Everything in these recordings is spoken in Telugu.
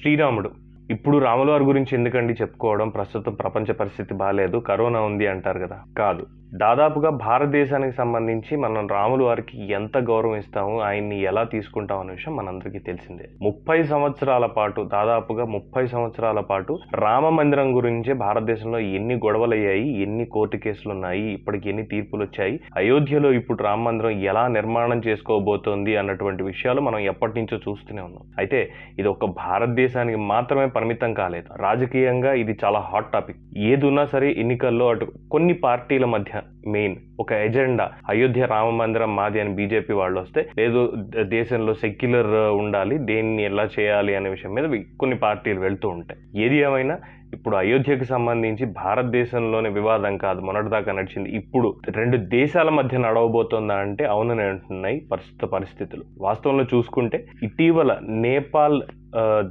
శ్రీరాముడు. ఇప్పుడు రాములవారి గురించి ఎందుకండి చెప్పుకోవడం? ప్రస్తుతం ప్రపంచ పరిస్థితి బాగాలేదు కరోనా ఉంది అంటారు కదా. కాదు. దాదాపుగా భారతదేశానికి సంబంధించి మనం రాముల వారికి ఎంత గౌరవం ఇస్తాము ఆయన్ని ఎలా తీసుకుంటాం అనే విషయం మనందరికీ తెలిసిందే. ముప్పై సంవత్సరాల పాటు దాదాపుగా ముప్పై సంవత్సరాల పాటు రామ మందిరం గురించే భారతదేశంలో ఎన్ని గొడవలు అయ్యాయి ఎన్ని కోర్టు కేసులు ఉన్నాయి ఇప్పటికి ఎన్ని తీర్పులు వచ్చాయి అయోధ్యలో ఇప్పుడు రామ మందిరం ఎలా నిర్మాణం చేసుకోబోతోంది అన్నటువంటి విషయాలు మనం ఎప్పటి నుంచో చూస్తూనే ఉన్నాం. అయితే ఇది ఒక భారతదేశానికి మాత్రమే పరిమితం కాలేదు. రాజకీయంగా ఇది చాలా హాట్ టాపిక్. ఏదున్నా సరే ఎన్నికల్లో అటు కొన్ని పార్టీల మధ్య మెయిన్ ఒక ఎజెండా అయోధ్య రామ మందిరం మాది అని బీజేపీ వాళ్ళు వస్తే లేదు దేశంలో సెక్యులర్ ఉండాలి దేన్ని ఎలా చేయాలి అనే విషయం మీద కొన్ని పార్టీలు వెళ్తూ ఉంటాయి. ఏది ఏమైనా ఇప్పుడు అయోధ్యకు సంబంధించి భారతదేశంలోనే వివాదం కాదు మొన్నటిదాకా నడిచింది. ఇప్పుడు రెండు దేశాల మధ్య నడవబోతోందా అంటే అవునని అంటున్నాయి ప్రస్తుత పరిస్థితులు. వాస్తవంలో చూసుకుంటే ఇటీవల నేపాల్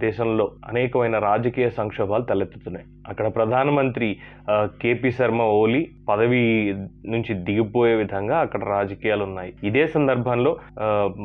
దేశంలో అనేకమైన రాజకీయ సంక్షోభాలు తలెత్తుతున్నాయి. అక్కడ ప్రధానమంత్రి కేపీ శర్మ ఓలీ పదవి నుంచి దిగిపోయే విధంగా అక్కడ రాజకీయాలు ఉన్నాయి. ఇదే సందర్భంలో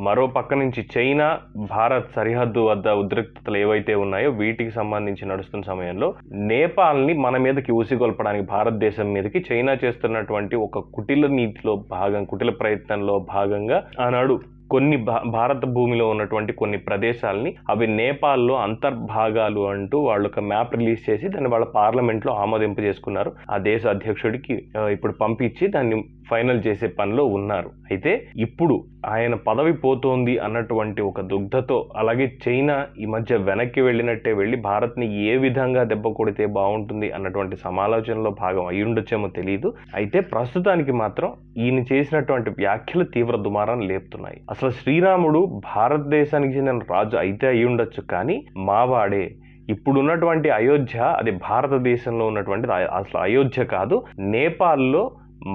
మరో పక్క నుంచి చైనా భారత్ సరిహద్దు వద్ద ఉద్రిక్తతలు ఏవైతే ఉన్నాయో వీటికి సంబంధించి నడుస్తున్న సమయంలో నేపాల్ని మన మీదకి ఊసిగొల్పడానికి భారతదేశం మీదకి చైనా చేస్తున్నటువంటి ఒక కుటిల నీతిలో భాగం కుటిల ప్రయత్నంలో భాగంగా ఆనాడు కొన్ని భారత భూమిలో ఉన్నటువంటి కొన్ని ప్రదేశాలని అవి నేపాల్లో అంతర్భాగాలు అంటూ వాళ్ళు ఒక మ్యాప్ రిలీజ్ చేసి దాన్ని వాళ్ళ పార్లమెంట్లో ఆమోదింపు చేసుకున్నారు. ఆ దేశ అధ్యక్షుడికి ఇప్పుడు పంపించి దాన్ని ఫైనల్ చేసే పనిలో ఉన్నారు. అయితే ఇప్పుడు ఆయన పదవి పోతోంది అన్నటువంటి ఒక దుగ్ధతో అలాగే చైనా ఈ మధ్య వెనక్కి వెళ్ళినట్టే వెళ్ళి భారత్ని ఏ విధంగా దెబ్బ కొడితే బాగుంటుంది అన్నటువంటి సమాలోచనలో భాగం అయి ఉండొచ్చేమో తెలియదు అయితే ప్రస్తుతానికి మాత్రం ఈయన చేసినటువంటి వ్యాఖ్యలు తీవ్ర దుమారం లేపుతున్నాయి. అసలు శ్రీరాముడు భారతదేశానికి చెందిన రాజు అయితే అయి ఉండొచ్చు కానీ మావాడే. ఇప్పుడున్నటువంటి అయోధ్య అది భారతదేశంలో ఉన్నటువంటిది అసలు అయోధ్య కాదు నేపాల్లో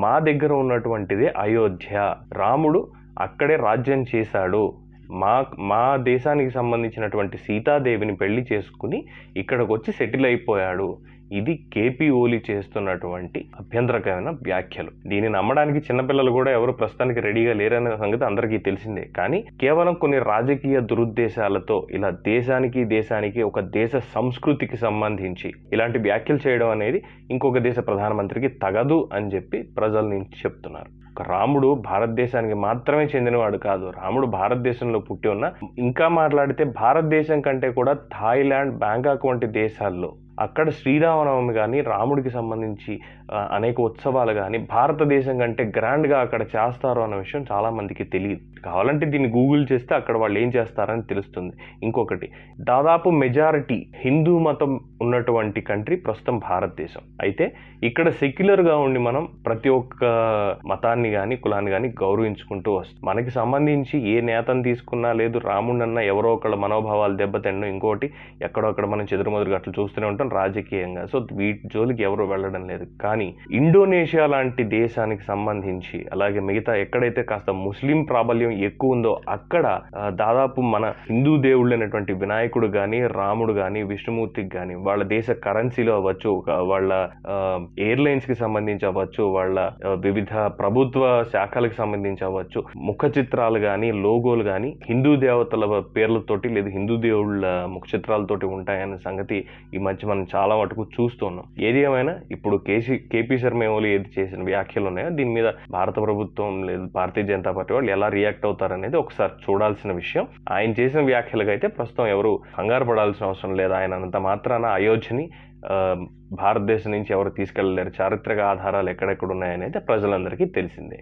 మా దగ్గర ఉన్నటువంటిదే అయోధ్య. రాముడు అక్కడే రాజ్యం చేశాడు. మా మా దేశానికి సంబంధించినటువంటి సీతాదేవిని పెళ్ళి చేసుకుని ఇక్కడికి వచ్చి సెటిల్ అయిపోయాడు. ఇది కేపీఓలీ చేస్తున్నటువంటి అభ్యంతరకరమైన వ్యాఖ్యలు. దీన్ని నమ్మడానికి చిన్నపిల్లలు కూడా ఎవరు ప్రస్తుతానికి రెడీగా లేరనే సంగతి అందరికీ తెలిసిందే. కానీ కేవలం కొన్ని రాజకీయ దురుద్దేశాలతో ఇలా దేశానికి దేశానికి ఒక దేశ సంస్కృతికి సంబంధించి ఇలాంటి వ్యాఖ్యలు చేయడం అనేది ఇంకొక దేశ ప్రధానమంత్రికి తగదు అని చెప్పి ప్రజల నుంచి చెప్తున్నారు. రాముడు భారతదేశానికి మాత్రమే చెందినవాడు కాదు. రాముడు భారతదేశంలో పుట్టి ఉన్న ఇంకా మాట్లాడితే భారతదేశం కంటే కూడా థాయిలాండ్ బ్యాంకాక్ వంటి దేశాల్లో అక్కడ శ్రీరామనవమి కానీ రాముడికి సంబంధించి అనేక ఉత్సవాలు కానీ భారతదేశం కంటే గ్రాండ్గా అక్కడ చేస్తారు అన్న విషయం చాలామందికి తెలియదు. కావాలంటే దీన్ని గూగుల్ చేస్తే అక్కడ వాళ్ళు ఏం చేస్తారని తెలుస్తుంది. ఇంకొకటి దాదాపు మెజారిటీ హిందూ మతం ఉన్నటువంటి కంట్రీ ప్రస్తుతం భారతదేశం. అయితే ఇక్కడ సెక్యులర్గా ఉండి మనం ప్రతి ఒక్క మతాన్ని కానీ కులాన్ని కానీ గౌరవించుకుంటూ వస్తాం. మనకి సంబంధించి ఏ నేతను తీసుకున్నా లేదు రాముడన్నా ఎవరో ఒకళ్ళ మనోభావాలు దెబ్బతిండడం ఇంకోటి ఎక్కడో అక్కడ మనం చెదురుమదురుగా అట్లా చూస్తూనే ఉంటాం. రాజకీయంగా. సో వీటి జోలికి ఎవరు వెళ్ళడం లేదు. కానీ ఇండోనేషియా లాంటి దేశానికి సంబంధించి అలాగే మిగతా ఎక్కడైతే కాస్త ముస్లిం ప్రాబల్యం ఎక్కువ ఉందో అక్కడ దాదాపు మన హిందూ దేవుళ్ళైనటువంటి వినాయకుడు కానీ రాముడు కానీ విష్ణుమూర్తికి కానీ వాళ్ళ దేశ కరెన్సీలో అవ్వచ్చు వాళ్ళ ఎయిర్లైన్స్కి సంబంధించి అవ్వచ్చు వాళ్ళ వివిధ ప్రభుత్వ శాఖలకు సంబంధించి అవ్వచ్చు ముఖ చిత్రాలు కానీ లోగోలు కానీ హిందూ దేవతల పేర్లతోటి లేదు హిందూ దేవుళ్ళ ముఖ చిత్రాలతోటి ఉంటాయన్న సంగతి ఈ మధ్య మనం చాలా మటుకు చూస్తున్నాం. ఏది ఏమైనా ఇప్పుడు కేసీ కేపీ శర్మ ఓలి ఏది చేసిన వ్యాఖ్యలు ఉన్నాయో దీని మీద భారత ప్రభుత్వం లేదు భారతీయ జనతా పార్టీ వాళ్ళు ఎలా రియాక్ట్ అవుతారనేది ఒకసారి చూడాల్సిన విషయం. ఆయన చేసిన వ్యాఖ్యలకు అయితే ప్రస్తుతం ఎవరు కంగారు పడాల్సిన అవసరం లేదు. ఆయన అంత మాత్రాన అయోధ్యని భారతదేశం నుంచి ఎవరు తీసుకెళ్ళలేరు చారిత్రక ఆధారాలు ఎక్కడెక్కడ ఉన్నాయనేది ప్రజలందరికీ తెలిసిందే.